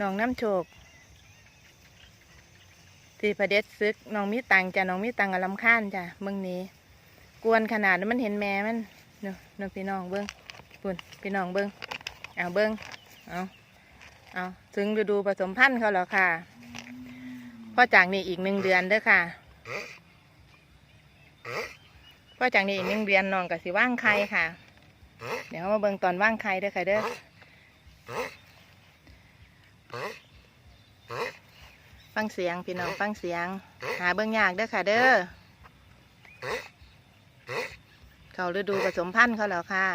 น้องน้ำโชคที่ประเด็ดซึกน้องมีตังจ้ะน้องมีตังกับลำค้านจ้ะเมืองนี้ กวนขนาดนั้นมันเห็นแม่มันเนาะน้องพี่น้องเบิ้งปุ่นพี่น้องเบิ้งเอาเบิ้งเอาเอาถึงฤดูผสมพันธุ์เขาแล้วค่ะพ่อจากนี้อีกหนึ่งเดือนเด้อค่ะพ่อจากนี้อีกหนึ่งเดือนน้องกับสิว่างไข่ค่ะ เดี๋ยวมาเบิ่งตอนว่างไข่เด้อค่ะเด้อ ฟังเสียงพี่น้องฟังเสียง หาเบิ่งยากเด้อค่ะ เด้อเขาฤดูผสมพันธุ์เขาแล้วค่ะ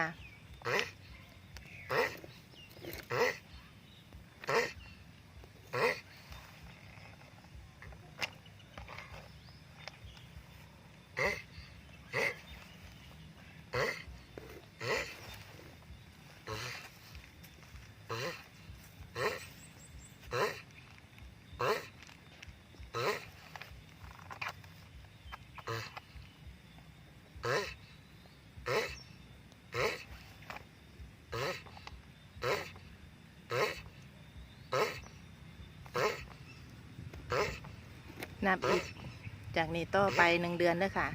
นับอีกจากนี้ต่อไปหนึ่งเดือนเด้อค่ะ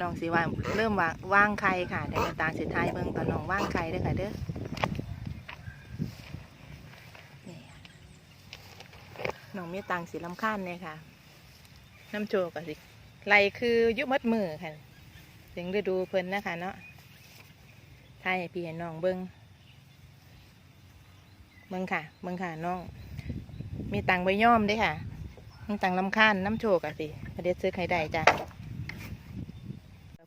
น้องสิว่าเริ่มว่างว่างไข่ค่ะเดี๋ยวมาตามสิท้ายเบิ่งตอนน้องว่างไข่เด้อค่ะเด้อน้องมีตังสีลำค้านเนี่ยค่ะ น้ำโชกก็สิไหลคืออยุบมัดมือค่ะ ถึงฤดูเพิ่นนะคะเนาะท้ายให้พี่ให้น้องเบิ่งเบิ่งค่ะเบิ่งค่ะน้อง มีตังใบย่อมด้วยค่ะมีตังลำค้านน้ำโชกอะสิประเด็ดซื้อไข่ได้จ้ะ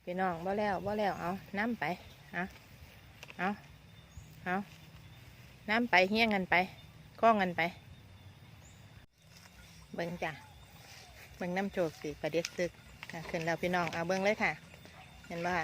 พี่น้องบ่แล้วบ่แล้วเอาน้ำไปเอาเอาเอาน้ำไปเฮี้ยงกันไปก้องกันไป เบิ่งจ้ะเบิ่งน้ำโจกสิประเด็ดซึกค่ะขึ้นแล้วพี่น้องเอาเบิ่งเลยค่ะ เห็นบ่ะ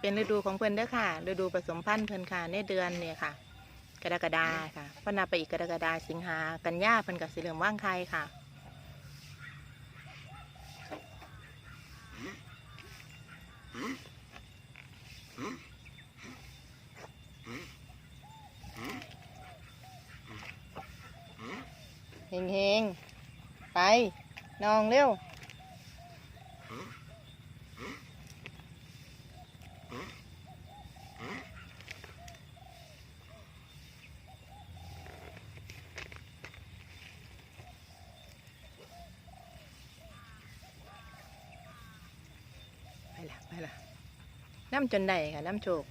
เป็นฤดูของเพิ่นเด้อค่ะ ฤดูผสมพันธุ์เพิ่นค่ะ ในเดือนเนี่ยค่ะ กรกฎาค่ะพอนับไปอีกกรกฎาสิงหากันยาเพิ่นก็สิเริ่มว่างไข่ค่ะ เฮงเฮงไป นองเร็ว ไปละไปละน้ำจนได้ค่ะ น้ำโชก